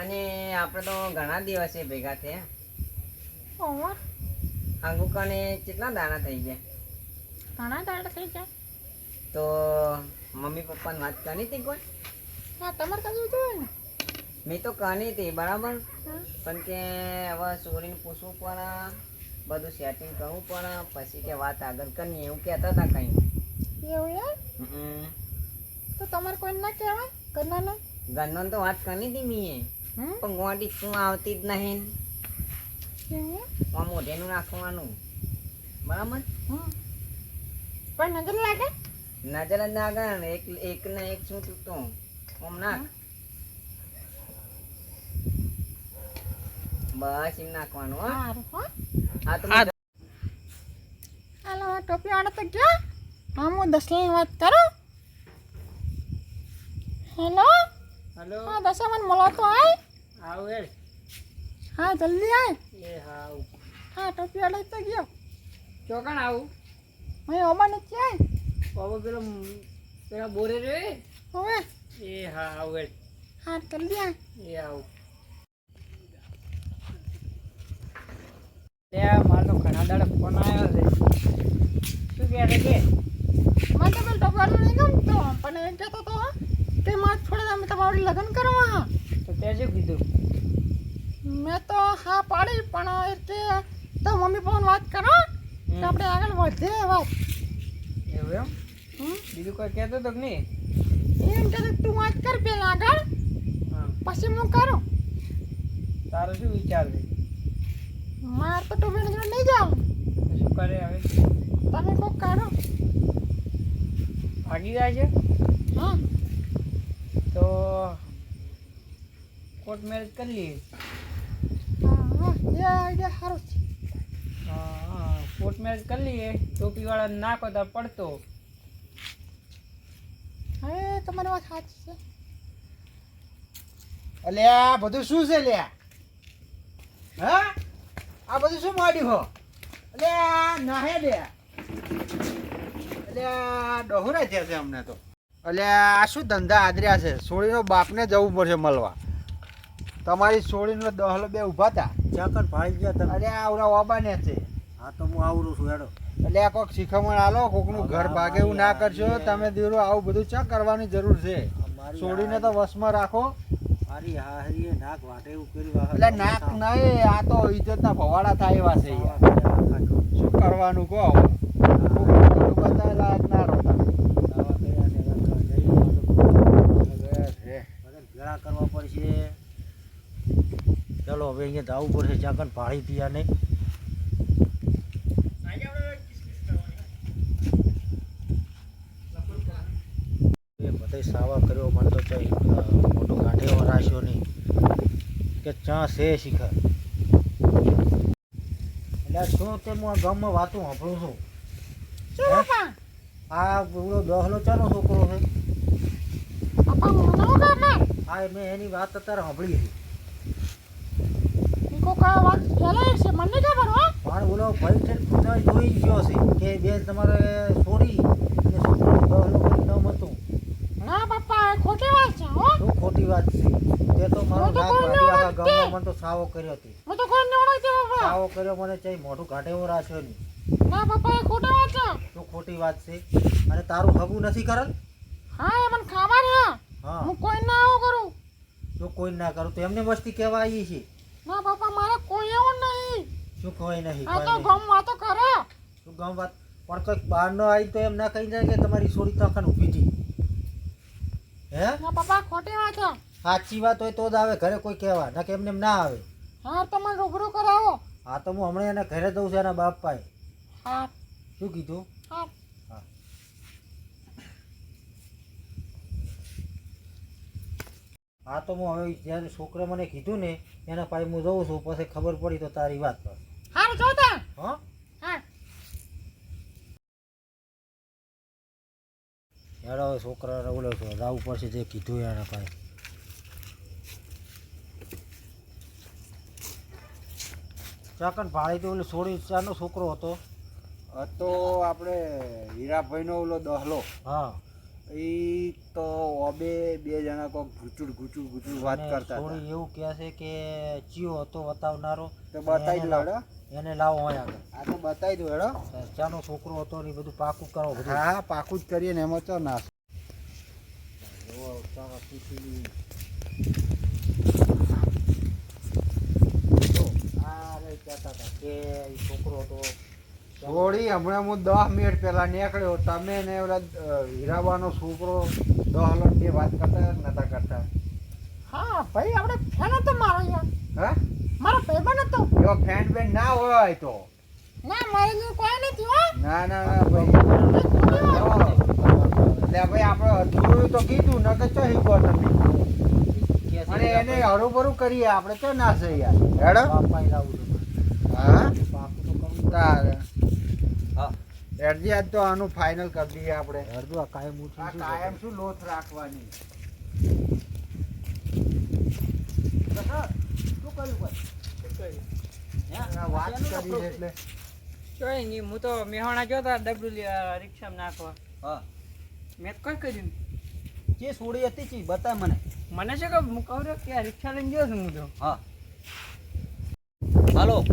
અને આપણે તો ઘણા દિવસે ભેગા થયા. અંગુકાને કેટલા દાણા થઈ ગયા? ઘણા દાણા થઈ ગયા? તો મમ્મી પપ્પાને વાત કરી હતી કોઈ? હા તમારે કશું જોયું ને? મેં તો કરી હતી બરાબર. પણ કે હવે સોરીને પૂછવું પણ બધું સેટિંગ કરવું પણ પછી કે વાત આગળ કરીએ એવું કહેતા હતા કંઈ. એવું યાર. તો તમારે કોઈ ના કહેવાય? ઘરના ઘરનો તો વાત કરી હતી મેં પણ ગોડી આવતી જ નહીં. મોઢેનું નાખવાનું બરાબર? પણ નજર લાગે? નજર જ ના આગળ એક એક ને એક શું ચૂકતો આમ નાખ. બસ એમ નાખવાનું હો. સારું હો. આ તો હાલો ટોપી વાળો તો ગયો. હા હું દસલાની વાત કરું? હેલો? હેલો. હા દસા મને મળો તો આય આવ એ હા જલ્દી આય. એ હાવ. હા ટોપી વાળો તો ગયો. ચોકણ આવું? મેં ઓમાં નથી આય. બાબુ પેલો પેલા બોરે રે હવે એ હા આવ એ હા જલ્દી આય. એ આવ ત્યાં મારે તો ઘણા દાડા ફોન આવ્યો છે. શું કહે છે કે? મને તો વાળો નહીં ગમતો પણ એ તો કે મારે થોડા અમે તમારું લગ્ન કરવા તો તે શું કીધું? મેં તો હા પાડી પણ એટલે તો મમ્મી પણ વાત કરો કે આપણે આગળ વધીએ વાત એવું એમ? બીજું કોઈ કહેતો તો નહીં? એમ કે તું વાત કર પેલા આગળ પછી હું કરું. તારો શું વિચાર છે? માર તો ટોપી જોડે નહીં જાઉં. શું કરે હવે? તમે કોક કરો. ભાગી જાય છે? હા. તો કોર્ટ મેરેજ કરી લઈએ? આઈડિયા સારું છે. કોર્ટ મેરેજ કરી લઈએ. ટોપીવાળા નાખો તો પડતો. હવે તમારી વાત સાચી છે. અલે આ બધું શું છે લ્યા? હા? આ બધું શું માંડ્યું હો? અલે આ નાહે લે અલે આ ડહોરા થયા છે અમને તો. અલે આ શું ધંધા આદર્યા છે? સોળીનો બાપને જવું પડશે મળવા. તમારી છોડીને દહલો બે ઊભા હતા ચાકર ભાઈ ગયા તમે. અરે આવરા ઓબા ને છે. હા તો હું આવડું છું હેડો. એટલે આ કોઈક શીખમણ આલો કોકનું ઘર ભાગે એવું ના કરશો તમે દીરો આવું બધું ચા કરવાની જરૂર છે. છોડીને તો વશમાં રાખો. મારી હાહરીએ નાક વાટે એવું કર્યું એટલે નાક નહીં આ તો ઇજ્જતના ભવાડા થાય એવા છે શું કરવાનું કહો? બધું લાયક ના રહો તમે. કરવા પડશે. ચલો હવે અહીંયા જવું પડશે જ્યાં પાણી પીયા નહીં. એ બધાય સાવા કર્યો મને તો ચાઈ મોટો ગાંઠે વરાશ્યો નહીં. કે ચા છે શિખર. એટલે શું તે હું આ ગામમાં વાતો સાંભળું છું? આ પૂરો દહલો ચાલો છોકરો છે. હા આ મેં એની વાત અત્યારે સાંભળી હતી. કોક વાત ફેલાય છે મને ખબર હો પણ બોલો ભાઈ છે ને જોઈ ગયો છે કે બે તમારે છોડી કરી નામ હતું. ના એ ખોટી વાત છે હો. શું ખોટી વાત છે? તે તો મારો નાક આખા ગામમાં મને તો સાવો કર્યો હતી હું તો કોઈ નહીં ઓળખતી પપ્પા સાવો કર્યો મને ચાઈ મોઢું કાઢેવો રાખ્યો નહીં. ના પપ્પા એ ખોટી વાત છે. શું ખોટી વાત છે? અને તારું હગું નથી કરલ? હા એ મને છે હા. હું. કોઈ ના આવું કરું. જો કોઈ ના કરું તો એમને મસ્તી કહેવા આવી છે. ના બાપા મારે કોઈ એવું નહીં. શું કોઈ નહીં આ તો ગમ વાતો કરે. શું ગમ વાત? પણ કંઈક બહાર નો આવી તો એમ ના કહી જાય કે તમારી છોડી તો આખાને ઊભી હતી હે? ના બાપા ખોટી વાત છે. સાચી વાત હોય તો જ આવે ઘરે કોઈ કહેવા. ના કે એમને એમ ના આવે. હા તમારે રૂબરૂ કરાવો. હા તો હું હમણાં એના ઘરે દઉં છું એના બાપ પાસે. હા. શું કીધું? હા હા તો હું હવે જ્યારે છોકરા મને કીધું ને એના પાસે હું જઉં છું પછી ખબર પડી તો તારી વાત પર. હારું જોતા હા? હા. યાર હવે છોકરા રવડો છો રાવ પડશે જે કીધું એના પાસે ચાકન ભાળી તો ઓલો છોડી ચાનો છોકરો હતો. આ તો આપણે હીરાભાઈનો ઓલો દહલો. હા. એ તો ઓબે બે જણા કોક ગુચુડ ગુચુડ ગુચુડ વાત કરતા હતા. એવું કહે છે કે ચિયો હતો બતાવનારો તો બતાવી દો. હેડો. એને લાવો હોય આગળ. આ તો બતાવી દો હેડો. ચાનો છોકરો હતો ને બધું પાકું કરો બધું. હા પાકું જ કરીએ ને એમાં ચો ના. આ કહેતા હતા કે છોકરો હતો. થોડી હમણાં હું દસ મિનિટ પહેલા નીકળ્યો તમે ને ઓલા હીરાબાનો છોકરો દહલનની વાત કરતા નતા કરતા? હા ભાઈ આપણે ફેન હતો મારો યાર. હા? મારો ભાઈબંધ હતો. એવો ફેન બેન ના હોય તો. ના મારે કોઈ નથી હો. ના ના ના ભાઈ. એટલે ભાઈ આપણે અધૂરું તો કીધું ન કે ચો હીકો તમે. અને એને હરુભરું કરીએ આપણે તો ના છે યાર હેડો હા? પાકું તો કરવું તારે. હા એડજી આજ તો આનું ફાઇનલ કરી દઈએ આપણે. અડધું આ કાયમ આ શું કાયમ શું લોથ રાખવાની? આ વાત કરી એટલે. જોઈ નહીં હું તો મેહોણા ગયો હતા ડબલું રિક્ષામાં નાખવા. હા. મેં કઈ કર્યું? જે સોડી હતી ચી બતાય મને. મને છે કે હું કહું કે આ રિક્ષા લઈને ગયો છું હું તો. હા. હાલો.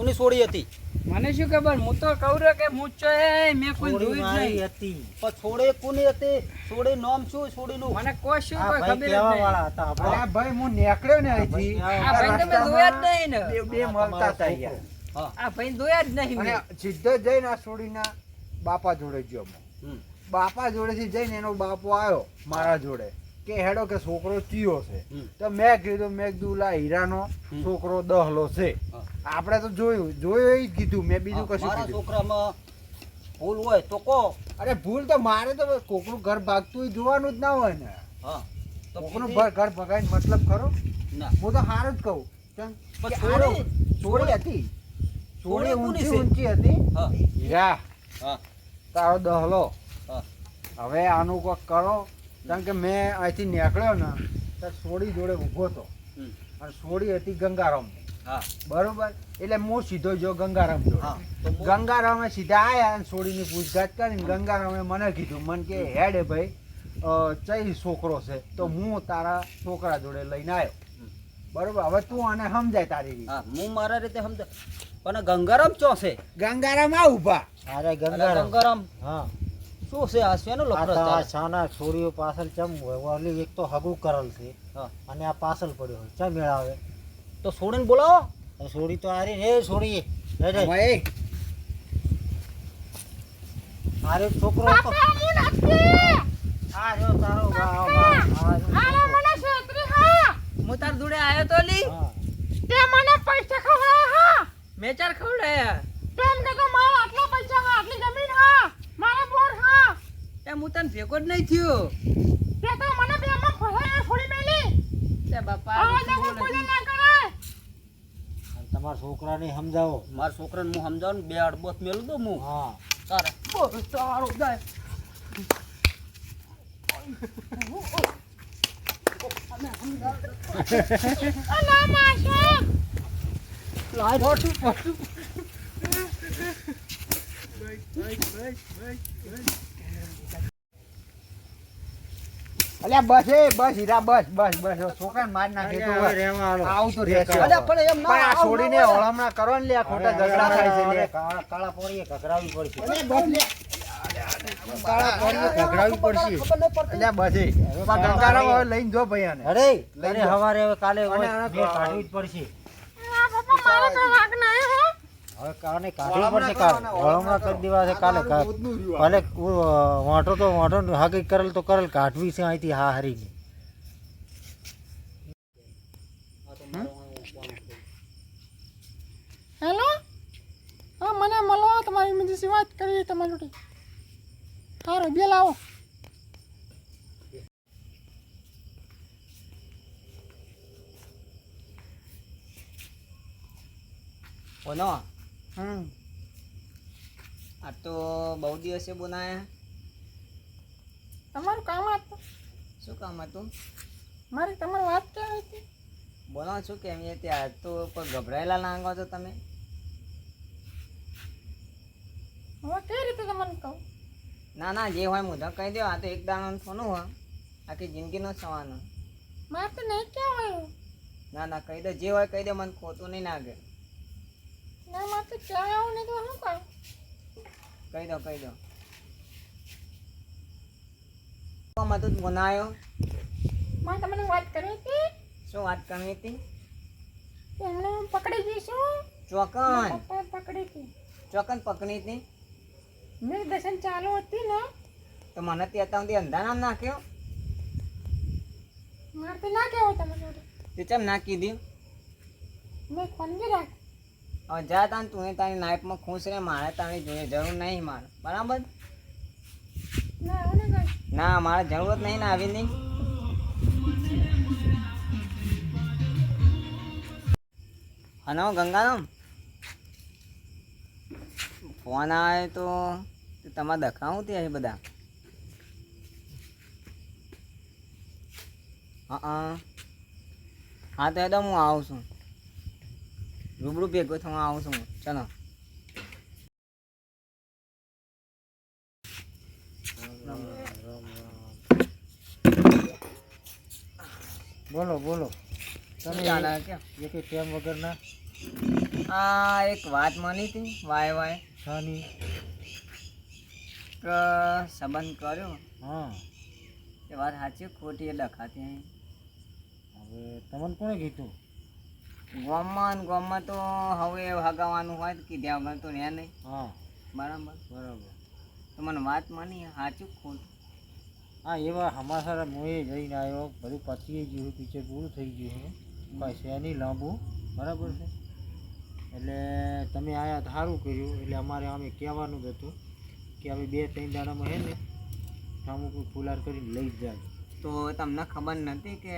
કોની સોડી હતી. મને શું ખબર? હું તો કહું કે હું છો એ મેં કોઈ જોઈ જ નહીં. હતી. પણ છોડે કોની હતી? છોડે નામ શું? સોડીનું મને કોઈ શું આ કોઈ ભાઈ ખબર નહીં. વાળા હતા આપણે ભાઈ. હું નીકળ્યો ને અહીંથી. આ ભાઈ તમે જોયા જ નહીં ને. બે- બે મળતા હતા યાર આ ભાઈ જોયા જ નહીં. અને સીધો જઈને આ છોડીના બાપા જોડે ગયો હું. બાપા જોડેથી જઈને એનો બાપો આવ્યો મારા જોડે. કે હેડો કે છોકરો ચિયો છે. તો મેં કીધું મેં કીધું લા હીરાનો છોકરો દહલો છે. આપણે તો જોયું જોયું એ જ કીધું મેં બીજું કશું કીધું છોકરામાં ભૂલ હોય તો કહો. અરે ભૂલ તો મારે તો કોકનું ઘર ભાગતું જોવાનું જ ના હોય ને. હા. તો કોકનું ઘર ભગાય મતલબ ખરો? હું તો સારું જ કહું. છોડી- હતી. છોડી ઊંચી ઊંચી હતી. હીરા તારો દહલો. હવે આનું કોક કરો. કારણ કે મેં અહીંથી નીકળ્યો ને ત્યારે સોડી જોડે ઊભો હતો. અને સોડી હતી ગંગારામ હા. બરોબર? એટલે હું સીધો જો ગંગારામ જોડે. હા. તો ગંગારામે સીધા આયા અને સોડીની પૂછગાછ કરીને ગંગારામે મને કીધું મને કે હેડે ભાઈ અ, ચઈ છોકરો છે? તો હું તારા છોકરા જોડે લઈને આવ્યો બરોબર? હવે તું આને સમજાય તારી રીતે. હા હું મારા રીતે સમજ પણ ગંગારામ ચો છે? ગંગારામ આ ઊભા. અરે ગંગારામ. ગંગારામ. હા. શું છે? આ શેનો તો ચાલે? છાના છોરીઓ પાછળ ચમ હોય ઓલી એક તો હગું કરલ છે. અને આ પાછળ પડ્યો હોય. ચમ મેળાવે તો છોડીને બોલાવો. છોડી તો આરી રે છોડી. રે રે ભાઈ આરે છોકરો નથી. આ જો તારો વાહ વાહ આ રહ્યો. મને છેતરી હા. હું તાર જોડે આયો તો લી. તે મને પૈસા ખવડાયા હા. મેચાર ખવડાયા. તેમ કે તો મારા આટલા પૈસા હા આટલી જમીન હા. તે હું તને ભેગો જ નહીં થયો. તે તો મને બેમાં ફસાઈને છોડી મેલી. તે બાપા આ જગો બોલે ના કરે. અને તમારા છોકરાને સમજાવો. મારા છોકરાને હું સમજાવું ને બે અડબોત મેલું દઉં હું. હા. તારે. સારો જાય. અલા માશા. અલ્યા બસ એ બસ હીરા બસ બસ બસ. છોકરાને માર નાખે તો. આવું તો રહેશે. અલ્યા, પણ એમ ના, પણ આ છોડીને ના હળમણા કરો ને લે ખોટા ઝઘડા થાય છે લે કાળા કાળા પોરીએ ઘઘરાવી પડશે. અલ્યા બસ લે કાળા પોળીએ કકરાવી પડશે. ખબર નહીં પડતી. અલ્યા બસ એ. ગંગારામ હવે લઈને જો ભાઈ આને. અરે અરે હવારે હવે કાલે કાઢવી જ પડશે. આ તો વાગ નહીં હો હવે કાલે કાઢવી પડશે કાલે. વળમણા કરી દેવા છે કાલે કા- રોજનું રહ્યું આ. ભલે વાંટો તો વાંટો હાકી કરેલ તો કરેલ કાઢવી છે અહીંથી હા હરીને. હેલો? હા મને મળો તમારી બીજી વાત કરી તમારી જોડે. સારું બે લાવો બોલો હમ. આ તો બહુ દિવસે બોલાયા. તમારું કામ હતું? શું કામ હતું? મારી તમારી વાત કેવી હતી? બોલો શું કેમ એ ત્યાં તો કોઈ ગભરાયેલા લાગો છો તમે? હું કઈ રીતે તમને કહું? ના ના જે હોય મુદ્દા કહી દો. આ તો એક દાણાનું સોનું હોય. આખી જિંદગીનો સવાનો મારે તો નહીં કહેવાયું ના ના કહી દો. જે હોય કહી દો. મને ખોટું નહીં લાગે. ના માં તો કહેવાયું ને તો હું કહું કહી દો કહી દો. માં તો ફોન આવ્યો માં તમને વાત કરવી હતી? શું વાત કરવી હતી? એમને પકડી જઈશું ચોકન. પકડી હતી. ચોકન પકડી હતી? નિર્દર્શન ચાલુ હતી ને? તો મને ત્યાં સુધી અંધા નામ નાખ્યો? મારે તો ના કહેવાય તમે તે ચમ ના કીધી મેં ખોનગી રાખ હવે જા તાન, તું એ તારી લાઈફમાં ખુશ રહે, મારે તારી જોઈએ જરૂર નહીં મારે. બરાબર? ના, મારે જરૂરત નહીં ને આવી નહીં હનો ગંગારામ ફોન આવે તો તે તમારે દખાવું ત્યાં બધા? હા હા. તો એદો હું આવું છું. રૂબરૂ ભેગો થવા આવું છું. ચલો. બોલો બોલો. તમે એક ટેમ વગરના? આ એક વાત માની હતી વાય વાય. શાની? કે સંબંધ કર્યો? હા. એ વાત સાચી ખોટી એ લખાતી હવે તમને કોણે કીધું? ગામમાં ગામમાં તો હવે હગાવાનું હોય તો કીધા વગર તો રહે નહીં. હા. બરાબર? બરાબર. તો મને વાત માની સાચું ખોટું? હા એવા સમાચાર સારા એ જઈને આવ્યો. બધું પતી ગયું પિક્ચર પૂરું થઈ ગયું છે. નહીં લાંબુ. બરાબર છે? એટલે તમે આયા સારું કર્યું. એટલે અમારે અમે કહેવાનું જ હતું કે હવે બે ત્રણ દાડામાં હે ને અમુક ફુલાર કરીને લઈ જ જાય. તો તમને ખબર નથી કે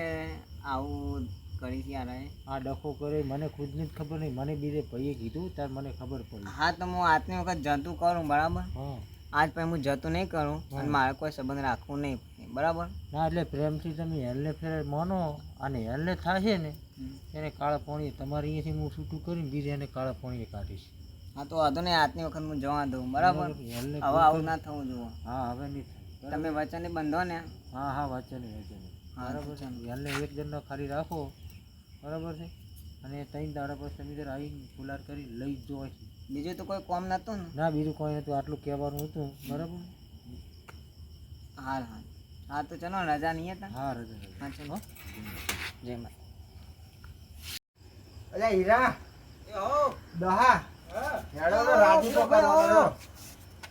આવું કરી ત્યારે આ ડખો કરે મને ખુદને જ ખબર નહીં. મને બીજે ભાઈએ કીધું ત્યારે મને ખબર પડી. હા તો હું આજની વખત જતું કરું બરાબર? આજ પછી હું જતું નહીં કરું અને મારે કોઈ સંબંધ રાખવું નહીં બરાબર? ના એટલે પ્રેમથી તમે હેલને ફેર માનો અને હેલને થશે ને એને કાળા પાણી તમારે અહીંયાથી હું છૂટું કરીને બીજે એને કાળા પાણીએ કાઢીશ. હા તો વાંધો નહીં આજની વખત હું જવા દઉં બરાબર? હવે આવું ના થવું જુઓ. હા હવે નહીં તમે વચન બંધો ને? હા હા વચન નહીં વાંચો નહીં હા, બરાબર? છે હેલને એક જણનો ખાલી રાખો. બરાબર છે? અને ત્રણ દાડા પર તમે આવીને ફુલાર કરી લઈ જ જો અહીંથી. બીજું તો કોઈ કોમ નહોતું ને? ના બીજું કોઈ નહોતું આટલું કહેવાનું હતું. બરાબર? હા હા હા તો ચલો રજા નહીં હતા હા રજા. હા ચલો. જય માતા અરે હીરા. દહા. હેડો તો રાજીપો કરવાનો.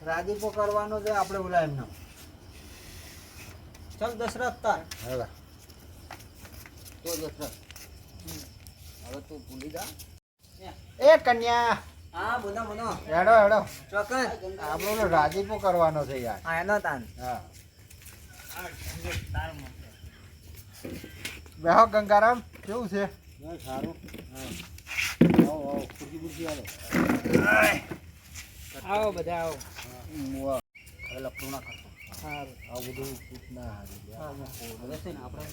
રાજીપો કરવાનો છે આપણે બોલા એમનો. ચાલ દશરથ તાર. હેડા. તો દશરથ. હવે તું ભૂલી જા. એ કન્યા. હા બોલો બોલો. હેડો હેડો. ચોક્કસ. આપણો રાજીપો કરવાનો છે યાર. હા એનો તાન. હા. બેહો ગંગારામ. કેવું છે? સારું. હા. આવો આવો. ખુરશી આવો આવો બધા આવો. લખવું ના કરતો. સારું. આવું બધું સૂચના હારી છે ને આપણે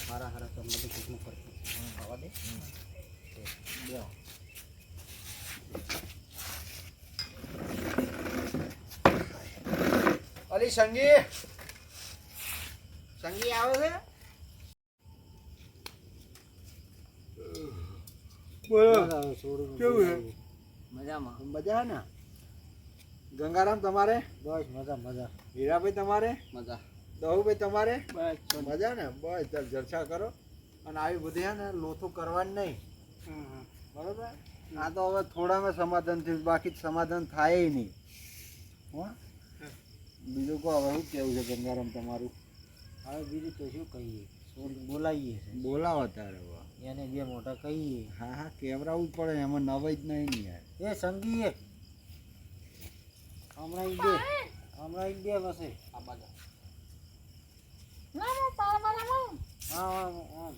હારા હારા તો બધું સૂચનું ખાવા દે. અલી સંગી. સંગી આવે છે? હવે કેવું છે? મજામાં. મજા ને? ગંગારામ તમારે? બસ મજા મજા. હીરાભાઈ તમારે? મજા. દહુભાઈ તમારે? મજા ને? બસ જલસા કરો. અને આવી બધી હે ને લોથું કરવાની નહીં. બરોબર? આ તો હવે થોડામાં સમાધાન થયું બાકી સમાધાન થાય નહીં. હો? બીજું કહો હવે શું કેવું છે ગંગારામ તમારું? હવે બીજું તો શું કહીએ? બોલાવીએ બોલાવો તારે એને બે મોટા કહીએ. હા હા કેવરાવું જ પડે એમાં નવાઈ જ નહીં ને યાર. એ સંગીએ. હમણાં ઈ બે. હમણાં ઈ બે બસે આ બાજુ હા હા હા હા હા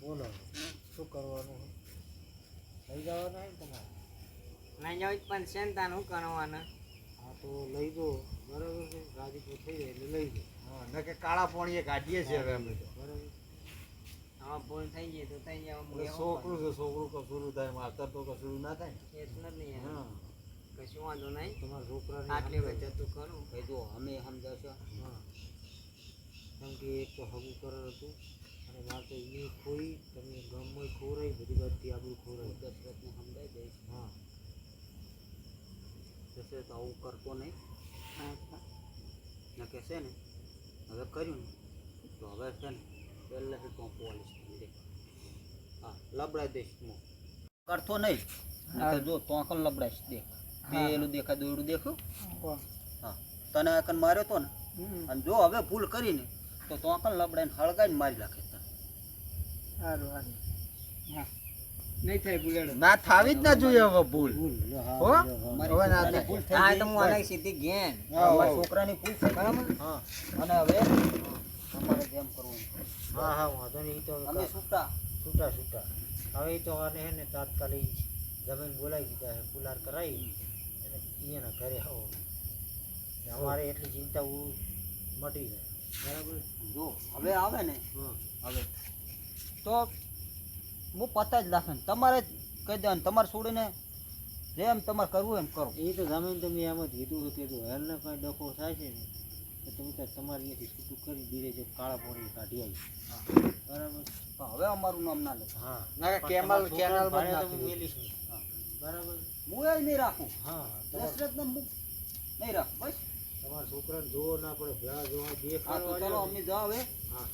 બોલો શું કરવાનું? લઈ જવાના તમારે? લઈ જવું પણ છે ને તાન શું કરવાના? હા તો લઈ દો બરાબર છે ગાડી તો થઈ જાય એટલે લઈ દો હા ન કે કાળા પાણીએ કાઢીએ છીએ હવે અમે તો. હા ભૂલ થઈ ગઈ તો થઈ જાય એટલે છોકરું છે છોકરું કસુરું થાય માસ્તર તો કસુરું ના થાય ને. કરું. જ નહીં હા. કશું વાંધો નહીં. તમારો છોકરા આટલી વચ્ચે તું કરું. ભાઈ જો અમે સમજાશો કેમ કે એક તો હગું કરાર હતું. અને મારે તો એની ખોઈ તમે ગમમાં ખોરાઈ બધી બાજુથી આગળ ખોરાઈ દશરથને સમજાવી દઈશ. હા. દશરથ આવું કરતો નહીં. ને કહેશે ને? હવે કર્યું ને? તો હવે છે ને પહેલાંથી તો પોલીસ દે હા લબડાઈ દઈશ હું. કરતો નહીં. જો તો આકલ લબડાઈશ દેખ. પેલું દેખાય દોડું દેખ્યું હા. તને આકન માર્યો તો ને? અને જો હવે ભૂલ કરીને તો તો આકલ લબડાઈને હળગાઈને મારી નાખે તને. સારું સારું હા. નહીં થાય ભૂલેડો ના થાવી જ ના જોઈએ હવે ભૂલ. ભૂલ હો? હવે ના થાય. ભૂલ થઈ તો હું આને સીધી ગેન. મારા છોકરાની ભૂલ છે બરાબર? હા. અને હવે? તમારે જેમ કરવું હા હા વાંધો નહીં તો અમે છૂટા. છૂટા છૂટા. હવે તો આને હે ને તાત્કાલિક જમીન બોલાવી દીધા છે ફુલાર કરાવી. અહીંયાના ઘરે આવો. અમારે એટલી ચિંતા મટી જાય. બરાબર? જો હવે આવે ને? હવે. તો હું પતા જ ને. તમારે કહી દેવાનું. તમારે છોડીને જેમ તમારે કરવું એમ કરો. એ તો જમીન તમે એમ જ કીધું હતું કે જો હેલને કાંઈ ડખો થાય છે ને તો તમે તો તમારે અહીંયાથી છૂટું કરી દીધે જે કાળા પાણી કાઢી આવી બરાબર? હવે અમારું નામ ના લે હા. ના કેમલ કેનાલ તમે મેલીશ. નહીં હા. બરાબર. હું એ નહીં રાખું. હા દશરથને હું નહીં રાખું બસ. તમારા છોકરાને જોવો ના પડે ભેળા જોવા હા દેખાડો તો ચલો અમે જાઓ હવે. હા.